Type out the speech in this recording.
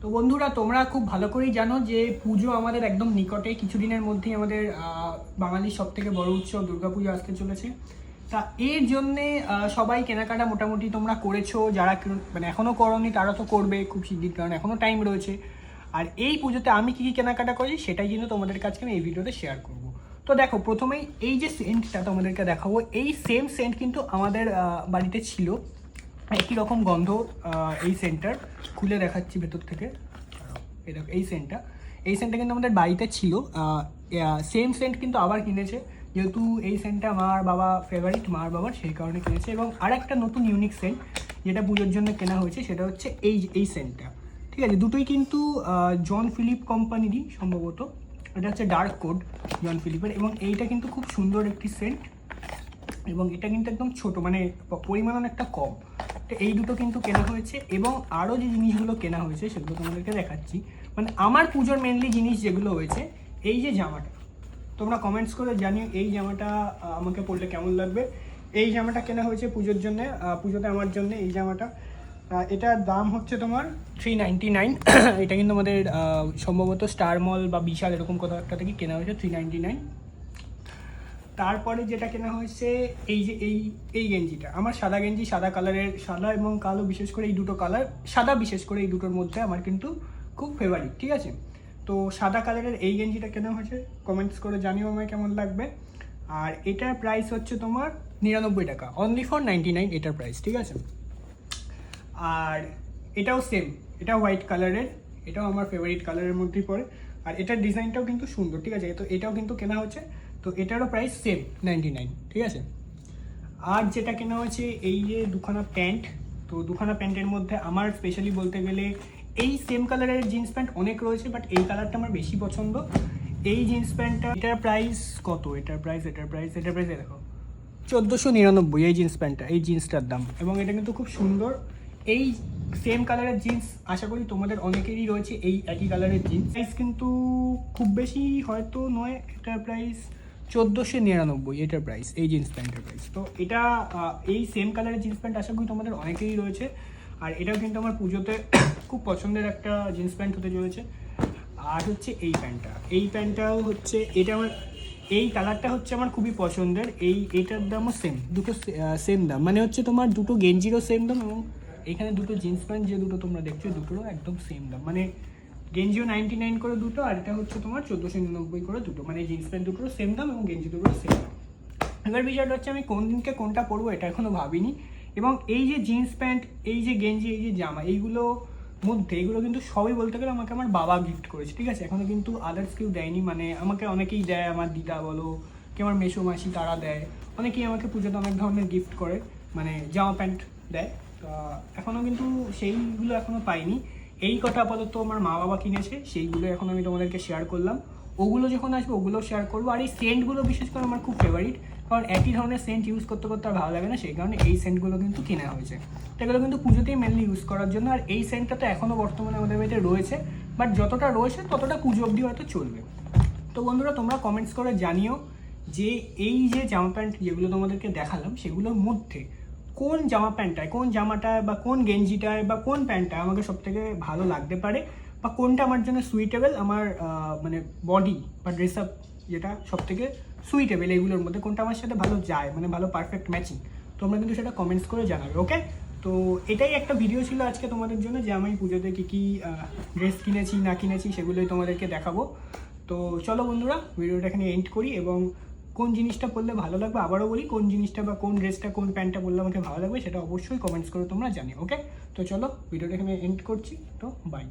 তো বন্ধুরা, তোমরা খুব ভালো করেই জানো যে পুজো আমাদের একদম নিকটে কিছুদিনের মধ্যেই আমাদের বাঙালির সব থেকে বড় উৎসব দুর্গাপুজো আসতে চলেছে। তা এর জন্যে সবাই কেনাকাটা মোটামুটি তোমরা করেছ, যারা মানে এখনও করনি তারা তো করবে খুব শিগগির, কারণ এখনও টাইম রয়েছে। আর এই পুজোতে আমি কী কী কেনাকাটা করি, সেটাই কিন্তু তোমাদের কাছে আমি এই ভিডিওতে শেয়ার করব। তো দেখো, প্রথমেই এই যে সেন্টটা তোমাদেরকে দেখাবো, এই সেম সেন্ট কিন্তু আমাদের বাড়িতে ছিল। একই রকম গন্ধ এই সেন্টার খুলে দেখাচ্ছি ভেতর থেকে। দেখো, এই সেন্টটা এই সেন্টটা কিন্তু আমাদের বাড়িতে ছিল। সেম সেন্ট কিন্তু আবার কিনেছে। যেহেতু এই সেন্টটা মার বাবা ফেভারিট মার বাবার সেই কারণে কিনেছে। এবং আর একটা নতুন ইউনিক সেন্ট যেটা পুজোর জন্য কেনা হয়েছে, সেটা হচ্ছে এই এই সেন্টটা ঠিক আছে? দুটোই কিন্তু জন ফিলিপ কোম্পানিরই সম্ভবত। এটা হচ্ছে ডার্ক কোড জন ফিলিপের এবং এইটা কিন্তু খুব সুন্দর একটি সেন্ট এবং এটা কিন্তু একদম ছোট মানে পরিমাণ অনেকটা কম। তো এই দুটো কিন্তু কেনা হয়েছে এবং আরও যে জিনিসগুলো কেনা হয়েছে সেগুলো তোমাদেরকে দেখাচ্ছি। মানে আমার পুজোর মেনলি জিনিস যেগুলো হয়েছে, এই যে জামাটা। তোমরা কমেন্টস করে জানিও এই জামাটা আমাকে পরলে কেমন লাগবে। এই জামাটা কেনা হয়েছে পুজোর জন্য পুজোতে আমার জন্য এই জামাটা। এটার দাম হচ্ছে তোমার থ্রি নাইনটি নাইন এটা কিন্তু আমাদের সম্ভবত স্টার মল বা বিশাল এরকম কোথাও একটা থেকে কেনা হয়েছে থ্রি নাইনটি নাইন তারপরে যেটা কেনা হয়েছে এই যে এই এই গেঞ্জিটা। আমার সাদা গেঞ্জি সাদা কালারের, সাদা এবং কালো বিশেষ করে এই দুটো কালার, সাদা বিশেষ করে এই দুটোর মধ্যে আমার কিন্তু খুব ফেভারিট ঠিক আছে? তো সাদা কালারের এই গেঞ্জিটা কেনা হয়েছে কমেন্টস করে জানিও আমায় কেমন লাগবে। আর এটার প্রাইস হচ্ছে তোমার নিরানব্বই টাকা অনলি ফর নাইনটি নাইন এটার প্রাইস ঠিক আছে? আর এটাও সেম এটা হোয়াইট কালারের, এটাও আমার ফেভারিট কালারের মধ্যেই পড়ে। আর এটার ডিজাইনটাও কিন্তু সুন্দর, ঠিক আছে? তো এটাও কিন্তু কেনা হচ্ছে। তো এটারও প্রাইস সেম নাইনটি নাইন ঠিক আছে? আর যেটা কেনা হয়েছে, এই যে দুখানা প্যান্ট, তো দুখানা প্যান্টের মধ্যে আমার স্পেশালি বলতে গেলে এই সেম কালারের জিন্স প্যান্ট অনেক রয়েছে বাট এই কালারটা আমার বেশি পছন্দ। এই জিন্স প্যান্টটা এটার প্রাইস কত? এটার প্রাইস এটার প্রাইস এটার প্রাইস দেখো। চোদ্দোশো নিরানব্বই, এই জিন্স প্যান্টটা এই জিন্সটার দাম। এবং এটা কিন্তু খুব সুন্দর। এই সেম কালারের জিন্স আশা করি তোমাদের অনেকেরই রয়েছে এই একই কালারের জিন্স প্রাইস কিন্তু খুব বেশি হয়তো নয়, এটার প্রাইস চোদ্দোশো নিরানব্বই, এটার প্রাইস এই জিন্স প্যান্টের প্রাইস তো এটা এই সেম কালারের জিন্স প্যান্ট আশা করি তোমাদের অনেকেরই রয়েছে। আর এটাও কিন্তু আমার পুজোতে খুব পছন্দের একটা জিন্স প্যান্ট হতে চলেছে। আর হচ্ছে এই প্যান্টটা এই প্যান্টটাও হচ্ছে, এটা আমার, এই কালারটা হচ্ছে আমার খুবই পছন্দের। এই, এটার দামও সেম দুটো সেম দাম। মানে হচ্ছে তোমার দুটো গেঞ্জিরও সেম দাম এবং এখানে দুটো জিন্স প্যান্ট যে দুটো তোমরা দেখছ, দুটোরও একদম সেম দাম। মানে গেঞ্জিও নাইনটি নাইন করে দুটো, আর এটা হচ্ছে তোমার চোদ্দোশো নিরানব্বই করে দুটো। মানে জিন্স প্যান্ট দুটোরও সেম দাম এবং গেঞ্জি দুটোরও সেম দাম। এবার বিষয়টা হচ্ছে আমি কোন দিনকে কোনটা পরবো এটা এখনও ভাবিনি। এবং এই যে জিন্স প্যান্ট এই যে গেঞ্জি, এই যে জামা, এইগুলো মধ্যে, এগুলো কিন্তু সবই বলতে গেলে আমাকে আমার বাবা গিফট করেছে, ঠিক আছে? এখনও কিন্তু আদার্স কেউ দেয়নি। মানে আমাকে অনেকেই দেয়, আমার দিদা বলো কি আমার মেসো মাসি, তারা দেয়। অনেকেই আমাকে পুজোতে অনেক ধরনের গিফট করে মানে জামা প্যান্ট দেয়। এখনও কিন্তু সেইগুলো এখনও পাইনি। এই কটা আপাতত আমার মা বাবা কিনেছে, সেইগুলো এখন আমি তোমাদেরকে শেয়ার করলাম। ওগুলো যখন আসবে ওগুলো শেয়ার করব। আর এই সেন্টগুলো বিশেষ করে আমার খুব ফেভারিট কারণ একই ধরনের সেন্ট ইউজ করতে করতে আর ভালো লাগে না, সেই কারণে এই সেন্টগুলো কিন্তু কেনা হয়েছে। তো এগুলো কিন্তু পুজোতেই মেনলি ইউজ করার জন্য, আর এই সেন্টটা তো এখনও বর্তমানে আমাদের বাড়িতে রয়েছে। বাট যতটা রয়েছে, ততটা পুজো অবধি হয়তো চলবে। তো বন্ধুরা, তোমরা কমেন্টস করে জানিও যে এই যে জামা প্যান্ট যেগুলো তোমাদেরকে দেখালাম, সেগুলোর মধ্যে কোন জামা প্যান্টটায়, কোন জামাটায় বা কোন গেঞ্জিটায় বা কোন প্যান্টটায় আমাকে সব থেকে ভালো লাগতে পারে বা কোনটা আমার জন্য সুইটেবল আমার মানে বডি বা ড্রেস আপ যেটা সব থেকে সুইটেবল এইগুলোর মধ্যে কোনটা আমার সাথে ভালো যায় মানে ভালো পারফেক্ট ম্যাচিং তোমরা কিন্তু সেটা কমেন্টস করে জানাবে ওকে তো এটাই একটা ভিডিও ছিল আজকে তোমাদের জন্য যে আমি পুজোতে কী কী ড্রেস কিনেছি না কিনেছি সেগুলোই তোমাদেরকে দেখাবো। তো চলো বন্ধুরা ভিডিওটা এখানে এন্ড করি এবং কোন জিনিসটা পরলে ভালো লাগবে আবারও বলি, কোন জিনিসটা বা কোন ড্রেসটা, কোন প্যান্টটা পরলে আমাকে ভালো লাগবে সেটা অবশ্যই কমেন্টস করে তোমরা জানিও ওকে তো চলো, ভিডিওটা এখানে এন্ড করছি, তো বাই